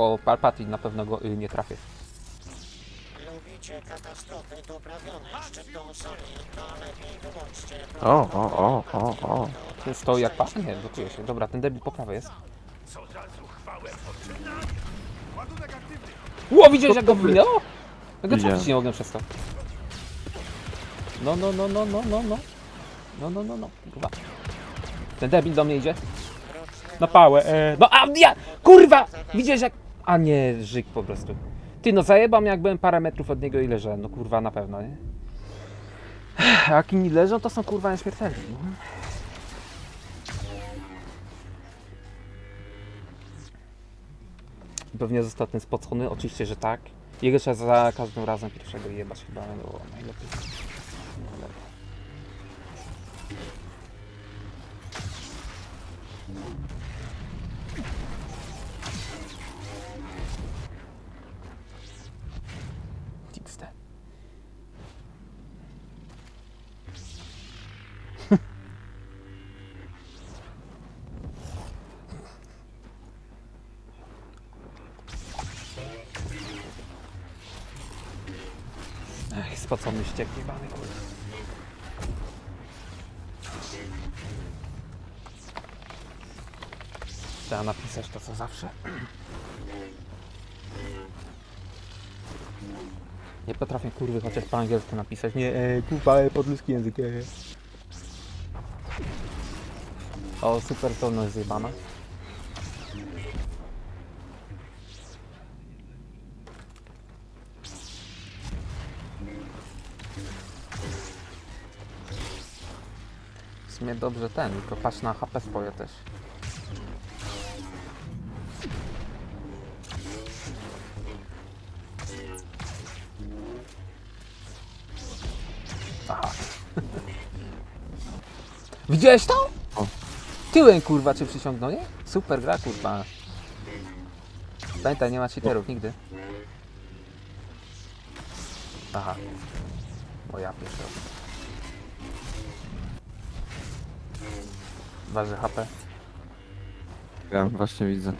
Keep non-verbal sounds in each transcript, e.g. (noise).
O, Palpatine na pewno go y, nie trafię. Lubicie katastrofy doprawione szczytną soli, to lepiej wyłączcie O, o, o, o, o. To Stoi jak pan? Nie, blokuje się. Dobra, ten debil po prawej jest. Ło, widziałeś jak go wyminęło? Ja go Widziałem. trafić nie mogłem przez to. No, no, no, no, no, no, no. No, no, no, no, kurwa. Ten debil do mnie idzie. Na pałę, e, No, a ja, kurwa! Widziałeś jak... A nie, żyk po prostu. Ty, no zajebam jak byłem parę metrów od niego i leżałem. No kurwa, na pewno, nie? A jak inni leżą, to są kurwa nieśmiertelni. no. Pewnie został ten spocony, oczywiście, że tak. Jego trzeba za każdym razem pierwszego jebać chyba było najlepiej. XD. Spocony ściek jebany, kurde. Trzeba napisać to co zawsze. Nie potrafię kurwy chociaż po angielsku napisać. Nie, e, kurwa, e, podludzki język. E. O, super tono jest zjebana. Sumie dobrze ten, tylko patrz na HP swoje też. Aha. (laughs) Widziałeś to? O. Tyłem kurwa cię przyciągnął, nie? Super gra kurwa. Pamiętaj, nie ma cheaterów nigdy. Waży HP. Ja właśnie widzę.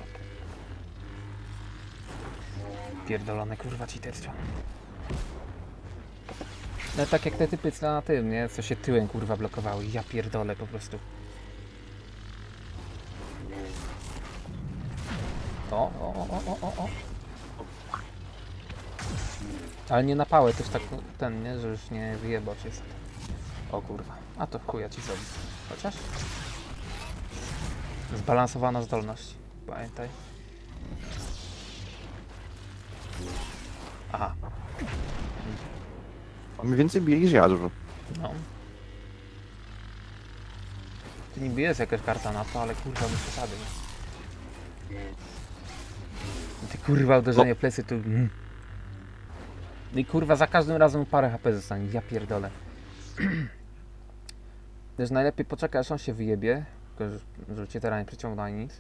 Pierdolone kurwa cheaterstwo. No tak jak te typy co na tym, nie? Co się tyłem kurwa blokowały. Ja pierdolę po prostu. O, o, o, o, o, o. Ale nie na pałę też tak ten, nie? Że już nie wyjebał cię. O kurwa. A to chuja ci zrobi. Chociaż? Zbalansowana zdolność. Pamiętaj. Aha. Mniej więcej bili niż ja dużo. No. Tu niby jest jakaś karta na to, ale kurwa bez przesady. nie? Ty kurwa uderzenie plecy tu... Mm. I kurwa za każdym razem parę HP zostanie, ja pierdolę. (clears throat) Też najlepiej poczekaj aż on się wyjebie, tylko że- żeby cię teraz nie przyciągnął nic.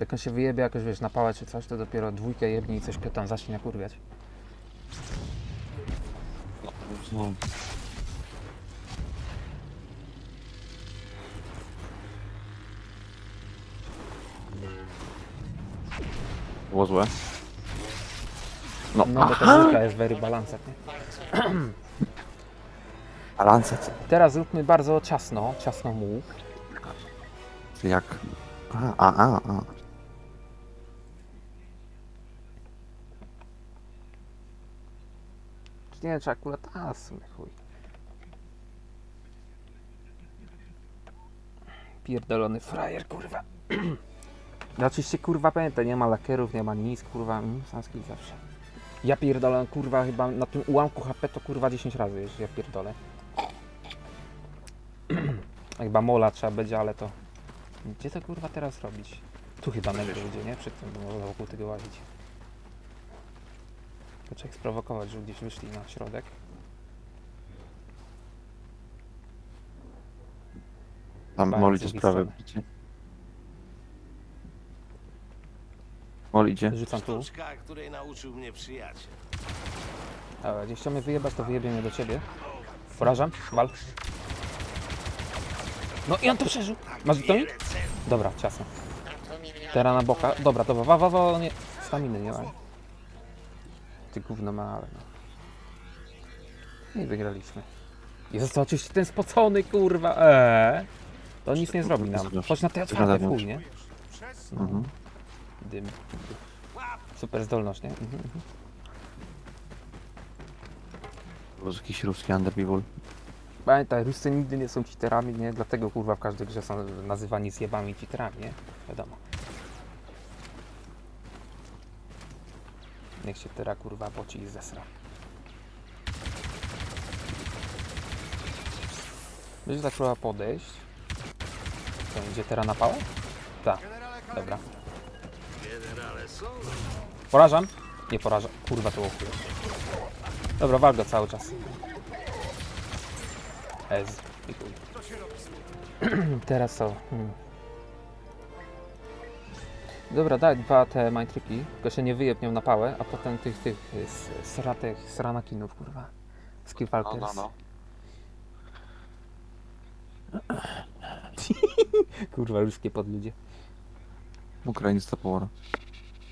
Jak on się wyjebie jakoś wiesz na pałę czy coś, to dopiero dwójkę jebnie i coś tam zacznie nakurwiać. No. Było złe. No, No bo ta dwójka jest very balanced, nie? Teraz zróbmy bardzo ciasno, ciasno mu. Jak? A, a, a, a. Czy nie czy akurat a sumie chuj. Pierdolony frajer, kurwa. (clears throat) No oczywiście, kurwa, pamiętaj, nie ma lakierów, nie ma nic, kurwa, mm, sanskrit zawsze. Ja pierdolę, kurwa, chyba na tym ułamku HP to kurwa 10 razy już, ja pierdolę. (clears throat) chyba mola trzeba będzie, ale to... Gdzie to kurwa teraz robić? Tu chyba najlepiej będzie, nie? Przed tym, bo wokół tego łazić. To trzeba ich sprowokować, żeby gdzieś wyszli na środek. Tam Bardzo Mol idzie z drugiej sprawę. strony. widzicie? Mol idzie. Rzucam tu. Sztuczka, której nauczył mnie przyjaciel. Dobra, jeśli chciał mnie wyjebać, to wyjebie mnie do ciebie. Porażam, wal. No i on to przeżył. Masz to mi? Dobra, ciasno. Teraz na boka. Dobra, dobra, wa, wa, wa, nie. Staminy nie ma. Ty gówno małe, no. Nie wygraliśmy. Jest to oczywiście ten spocony, kurwa, eee. To nic nie zrobi nam. Chodź na te otwarte, w chuj, nie? No. Mhm. Dym. Super zdolność, nie? Mhm, mhm. To jakiś ruski underbivul. Pamiętaj, Ruscy nigdy nie są cheaterami, nie? Dlatego kurwa w każdej grze są nazywani zjebami cheaterami, nie? Wiadomo. Niech się teraz kurwa poci i zesra. Będzie próba podejść. To będzie teraz na pałę? Tak. Dobra. Porażam? Nie porażam. Kurwa to łokuję. Dobra, wal go cały czas. Ez. I chuj. (clears throat) Teraz co? Hmm. Dobra, daj dwa te mindtricki, tylko się nie wyjebnią na pałę, a potem tych, tych y, s- sratek, sranakinów, kurwa. No, no, no. (laughs) Kurwa, ruskie podludzie. Ukraińska powora.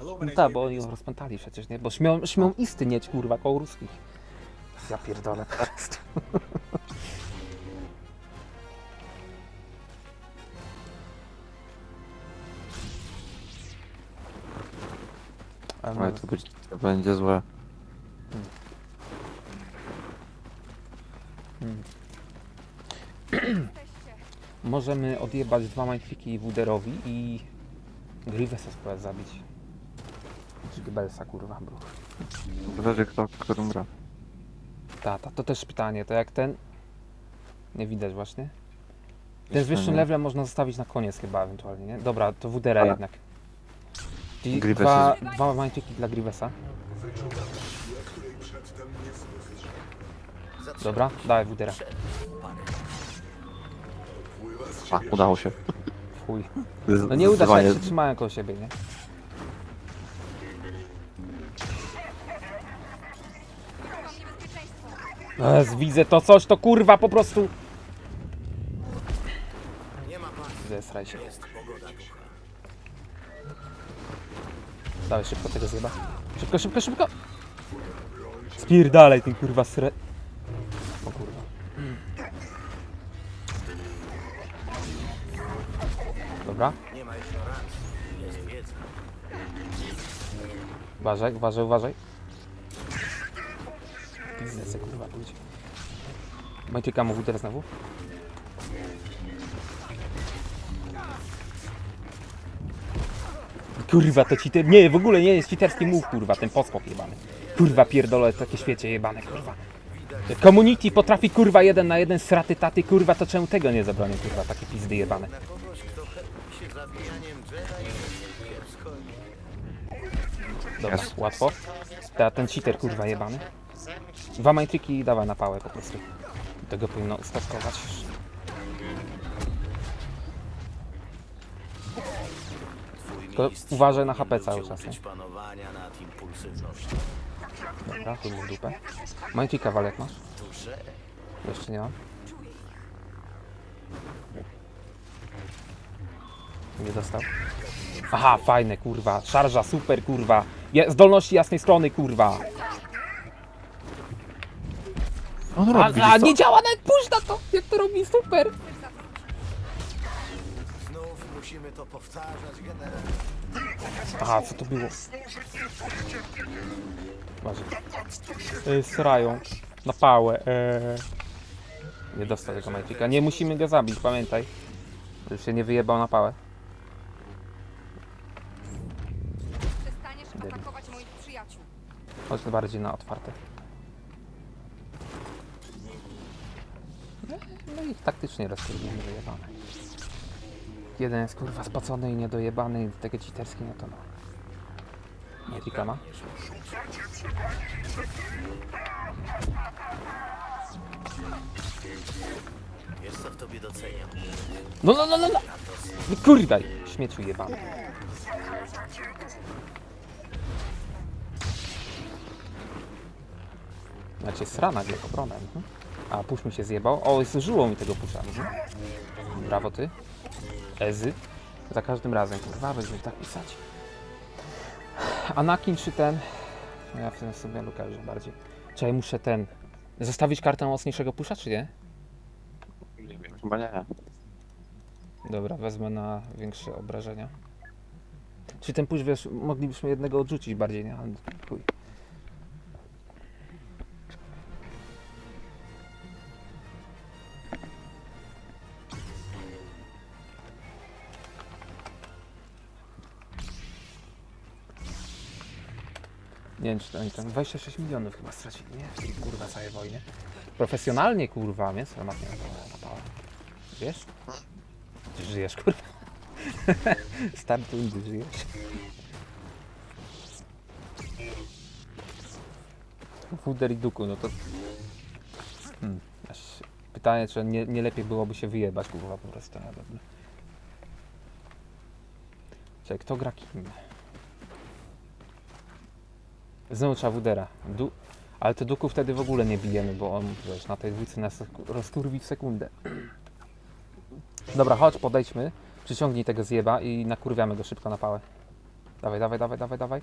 No tak, bo oni ją rozpętali przecież, nie? Bo śmią, śmią isty mieć, kurwa, koło ruskich. Ja pierdolę po prostu. (laughs) Ale Ale to, być, to będzie złe. (clears throat) Możemy odjebać dwa mindtricki Wuderowi i Grivesa spróbować zabić. Czy Goebbelsa, kurwa, bruch. Zależy kto, którym gra. Ta, ta, to też pytanie, to jak ten... Nie widać właśnie. Ten z Jeszcze wyższym nie. levelem można zostawić na koniec chyba ewentualnie, nie? Dobra, to Wudera Ale- jednak. Czyli Grievous dwa, dwa mindtricki dla Grivesa. Dobra, dawaj Wudera. A, udało się. Chuj. No nie uda się, jak się trzymają koło siebie, nie? Ez, widzę to coś, to kurwa po prostu. Zesraj się. Dawaj szybko tego zjeba. Szybko, szybko, szybko. Spierdalaj ten kurwa sre... O kurwa. Dobra. Uważaj, uważaj, uważaj. Pizdę kurwa pójdzie. Majtyka mówił teraz znowu. Kurwa, to cheater... Nie, w ogóle nie jest cheaterski move, kurwa, ten poskok jebany. Kurwa, pierdolę, takie świecie jebane, kurwa. Community potrafi, kurwa, jeden na jeden sraty taty, kurwa, to czemu tego nie zabronię, kurwa, takie pizdy jebane. Dobra, Jest. łatwo. Ta, ten cheater, kurwa, jebany. Dwa majtriki i dawaj na pałę po prostu. Tego powinno ustawkować. Tylko uważaj na HP cały czas, nie? panowania nad impulsywnością. Dobra, tu mu w dupę. Majtrika walek masz? Jeszcze nie mam. Nie dostał. Aha, fajne, kurwa. Szarża, super, kurwa. Je, zdolności jasnej strony, kurwa. On A, robi, a widzisz co? nie działa nawet push na to! Jak to robi, super! Musimy to powtarzać, generał. Aha, co to było? Uważaj. Yy, srają. Na pałę. Eee. Nie dostał tego Magicka. Nie musimy go zabić, pamiętaj. Żeby się nie wyjebał na pałę. Przestaniesz Debil. atakować moich przyjaciół. Chodź bardziej na otwarte. No, no i taktycznie rozkierowimy wyjebane. Jeden jest kurwa spocony i niedojebany i tego citerski, no to no. Nie tika ma? Wiesz co w tobie doceniam? No no no no no! No Kurwa, śmieciu jebany. Znaczy srana wie obronę. Mhm. A push mi się zjebał. O, zużyło mi tego pusza. Mhm. Brawo ty. Ezy. Za każdym razem, kurwa, będziemy tak pisać. Anakin czy ten? No ja w tym sobie Luka bardziej. Czy ja muszę ten... Zostawić kartę mocniejszego pusza, czy nie? Nie wiem, chyba nie. Dobra, wezmę na większe obrażenia. Czy ten push, wiesz, moglibyśmy jednego odrzucić bardziej, nie? Ale chuj. Nie wiem, czy to oni tam 26 milionów chyba stracili, nie? W tej kurwa całej wojnie. Profesjonalnie kurwa, nie? Armatnie napała. Wiesz? Ty żyjesz, kurwa. (laughs) Startuj, ty żyjesz. Fuder i Duku, no to... Hmm. aż Pytanie, czy nie, nie lepiej byłoby się wyjebać, kurwa, po prostu. na pewno. Czekaj, kto gra kim? Znowu trzeba Wudera. Du ale te Duku wtedy w ogóle nie bijemy, bo on, wiesz, na tej dwójce nas rozkurwi w sekundę. Dobra, chodź, podejdźmy. Przyciągnij tego zjeba i nakurwiamy go szybko na pałę. Dawaj, dawaj, dawaj, dawaj, dawaj.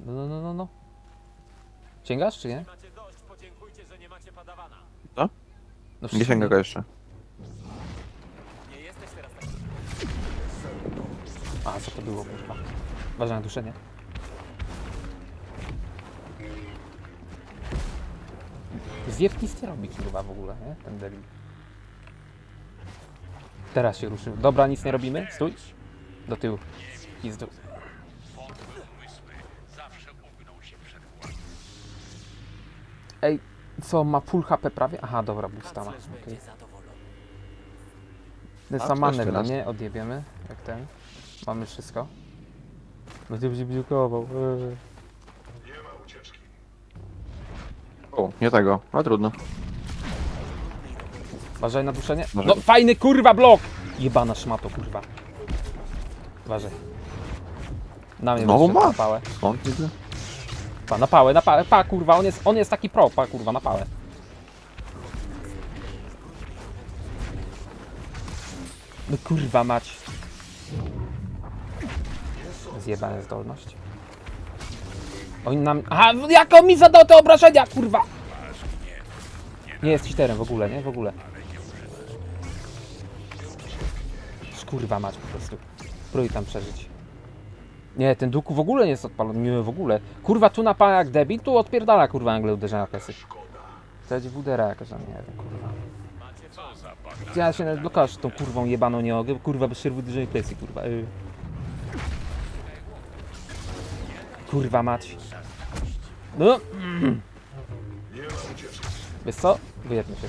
No, no, no, no, no. Sięgasz, czy nie? Padawana. No, Nie sięga go jeszcze. Nie jesteś teraz taki A, co to było, kurwa? Uważaj na duszenie. Zjeb nic nie robi, kurwa, w ogóle, nie? Ten debil. Teraz się ruszył. Dobra, nic nie robimy. Stój. Do tyłu. Ej, co, ma full HP prawie? Aha, dobra, boosta ma. Okay. Ten sam manewr, nie? Odjebiemy, jak ten. Mamy wszystko. Będzie blokował. eee. O, nie tego, ale trudno. Uważaj na duszenie. Może- No fajny kurwa blok! Jebana szmato kurwa. Uważaj. Na mnie Znowu będzie ma? na pałę. Skąd widzę? Pa, na pałę, na pałę. Pa kurwa, on jest, on jest taki pro, pa kurwa, na pałę. No kurwa mać. Zjebana zdolność. Oni nam... Aha, jak on mi zadał te obrażenia, kurwa! Nie jest cheaterem w ogóle, nie? W ogóle. Kurwa mać po prostu. Próbuj tam przeżyć. Nie, ten duku w ogóle nie jest odpalony, nie w ogóle. Kurwa, tu napala jak debil, tu odpierdala kurwa nagle uderzenia. To będzie wudera jakaś tam, nie wiem, kurwa. Ja się nawet blokasz tą kurwą jebaną nie mogę, kurwa, bez przerwy uderzenia pesy, kurwa. Y. Kurwa mać. No. Wiesz co? Wyjedmy się.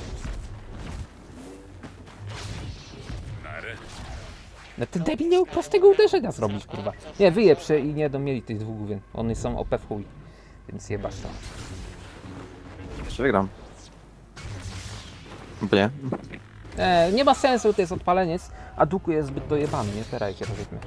No ten debil nie mógł prostego uderzenia zrobić, kurwa. Nie, wyjeb się i nie będą mieli tych dwóch główien. One są OP w chuj. Więc jebasz to. Jeszcze wygram. Bo nie. E, nie ma sensu, to jest odpaleniec, a Duku jest zbyt dojebany, nie? Teraz się rozjedmy.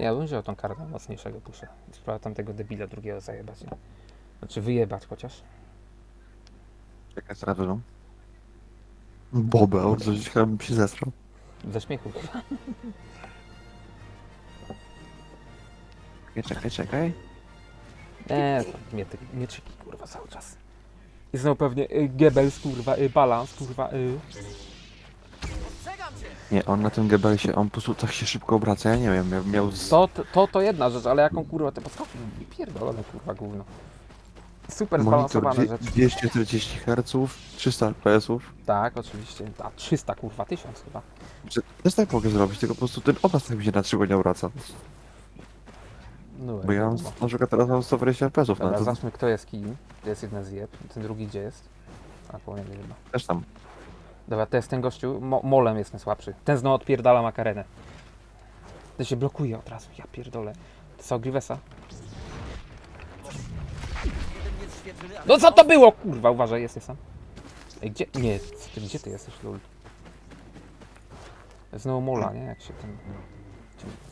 Ja bym wziął tą kartę mocniejszego pusza. Spróbował tamtego debila drugiego zajebać. Znaczy wyjebać chociaż. Jaka jest dużą? Bobę, o coś chyba bym się zesrał. Ze śmiechu. Czekaj, czekaj, czekaj. Nie, mietyk, mieczyki kurwa cały czas. I znowu pewnie y, Goebbels kurwa, y, balans kurwa. Y. Nie, on na tym Gebelsie, on po prostu tak się szybko obraca, ja nie wiem, ja miał z... To, to, to jedna rzecz, ale jaką kurwa te podskoki? Pierdolone kurwa gówno. Super Monitor zbalansowane dwie- rzeczy. 240 Hz, 300 FPS-ów. Tak, oczywiście. A 300 kurwa, 1000 chyba. Że- Też tak mogę zrobić, tylko po prostu ten obraz tak mi się na 3 nie obraca. No, Bo ja mam, na przykład teraz mam 120 FPS-ów, no Dobra, to zobaczmy kto jest kim. To jest jeden zjeb, ten drugi gdzie jest? A powinien być chyba. też tam. Dobra, to jest ten gościu, Mo molem jest najsłabszy. Ten znowu odpierdala makarenę. To się blokuje od razu, ja pierdolę. To co, Grivesa? No co to było, kurwa, uważaj, jesteś sam. Ej, gdzie? Nie, gdzie ty jesteś, lul? Znowu mola, nie? Jak się ten...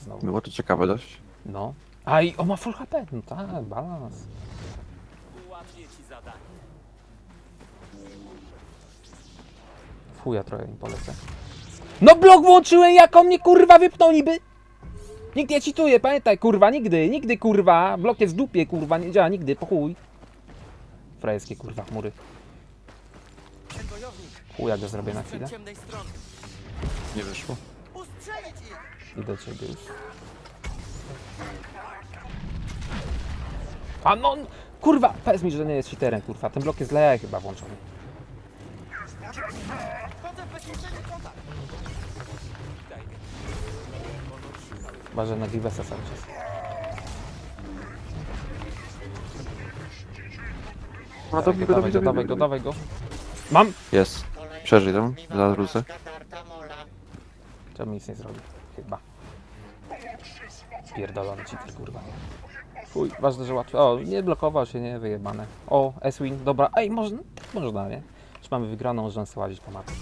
Znowu. Było to ciekawe dość. No. A i on ma full HP, no tak, balans. Chuja trochę im polecę. No blok włączyłem, jak on mnie kurwa wypnął niby! Nikt nie cituje, pamiętaj kurwa, nigdy, nigdy kurwa. Blok jest w dupie kurwa, nie działa nigdy, po chuj. Frajerskie kurwa chmury. Chuja go zrobię na chwilę. Nie wyszło. Ustrzelić ich! I do ciebie już. A no, kurwa, powiedz mi, że nie jest cheaterem, kurwa. Ten blok jest dla chyba włączony. Chyba, że na Grivesa cały czas. No Dawaj go, dawaj go, dawaj go, dawaj go. Mam! Jest. Przeżyj tam, zaraz wrócę. Katarta mola. Czemu nic nie zrobił? Chyba. Pierdolony cheater, kurwa. Chuj, ważne, że łatwo. O, nie blokował się, nie, wyjebane. O, S-Wing, dobra. Ej, można, można, nie? Już mamy wygraną, możemy sobie łazić po mapie,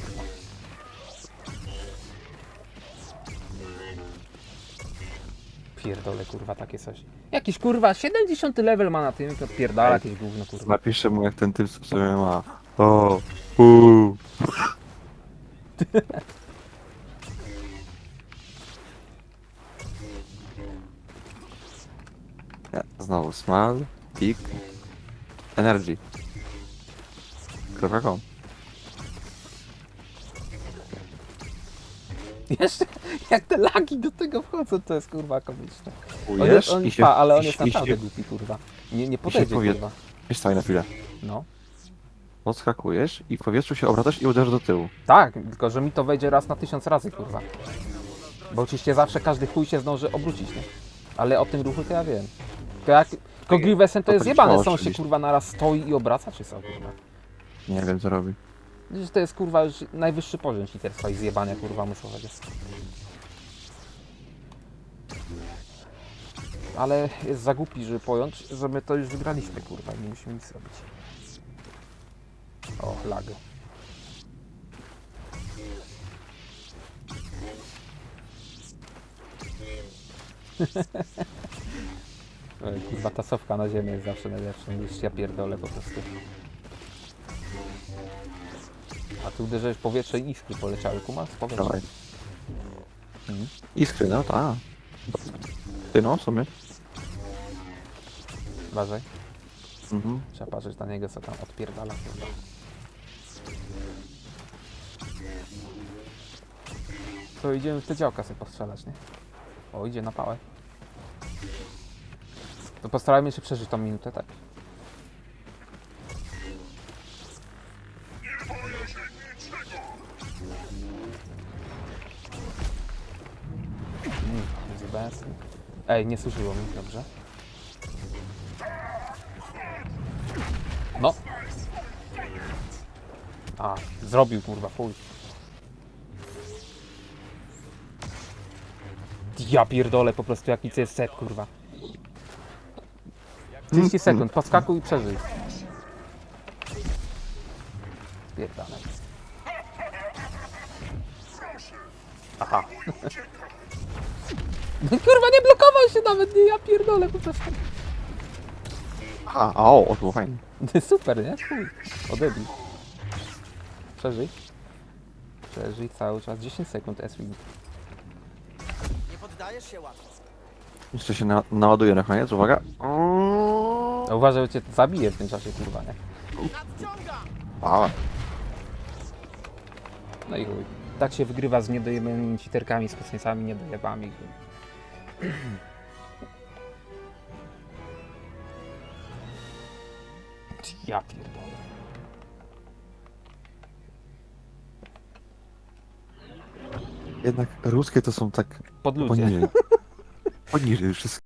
Pierdolę, kurwa, takie coś. Jakiś, kurwa, 70 level ma na tym, to pierdala jakieś gówno, kurwa. Napiszę mu jak ten typ w sobie ma. O, uuu. (laughs) Ja, Znowu smile, tick, energy. Com. Jeszcze, (laughs) jak te lagi do tego wchodzą, to jest, kurwa, komiczne. On, jest, on, i się, pa, ale on i, jest naprawdę się, głupi, kurwa. Nie, nie podejdzie, powie- kurwa. i staj na chwilę. No. Odskakujesz i w powietrzu się obracasz i uderzasz do tyłu. Tak, tylko że mi to wejdzie raz na tysiąc razy, kurwa. Bo oczywiście zawsze każdy chuj się zdąży obrócić, nie? Ale o tym ruchu to ja wiem. Tylko jak... Tylko Grievousem to To jest tak jebane, działa co on się oczywiście. kurwa naraz stoi i obraca, czy co, kurwa. Nie wiem co robi. To jest kurwa już najwyższy poziom cheaterstwa i zjebania kurwa umysłowego. Ale jest za głupi, żeby pojąć, że my to już wygraliśmy, kurwa, nie musimy nic robić. O, lag. (laughs) Kurwa, ta sowka na ziemię jest zawsze najlepsza, niż ja pierdolę po prostu. A ty uderzyłeś w powietrze i iskry poleciały, kuma? Z powietrza. Dawaj. Mhm. Iskry, no tak. Ty no, w sumie. Uważaj. Mhm. Trzeba patrzeć na niego, co tam odpierdala. Kurwa. To idziemy w te działka sobie postrzelać, nie? O, idzie na pałę. To postarajmy się przeżyć tą minutę, tak? Ej, nie służyło mi, dobrze. No. A, zrobił kurwa, fuj. Ja pierdolę po prostu jaki set, kurwa. 30 sekund, podskakuj i przeżyj. Nawet, nie, ja pierdolę po prostu. A, a o, o, to było fajnie. (laughs) Super, nie? Chuj. Przeżyj. Przeżyj cały czas. 10 sekund S-Wing. Nie poddajesz się łatwo. Jeszcze się na, naładuje na koniec, uwaga. A uważaj, że cię zabije w tym czasie, kurwa, nie? Nadciąga! A, No i chuj. Tak się wygrywa z niedojebanymi cheaterkami, z kosmicami, niedojebami. chuj. Ja pierdolę. jednak ruskie to są tak Pod ludzie. poniżej. Poniżej wszystko.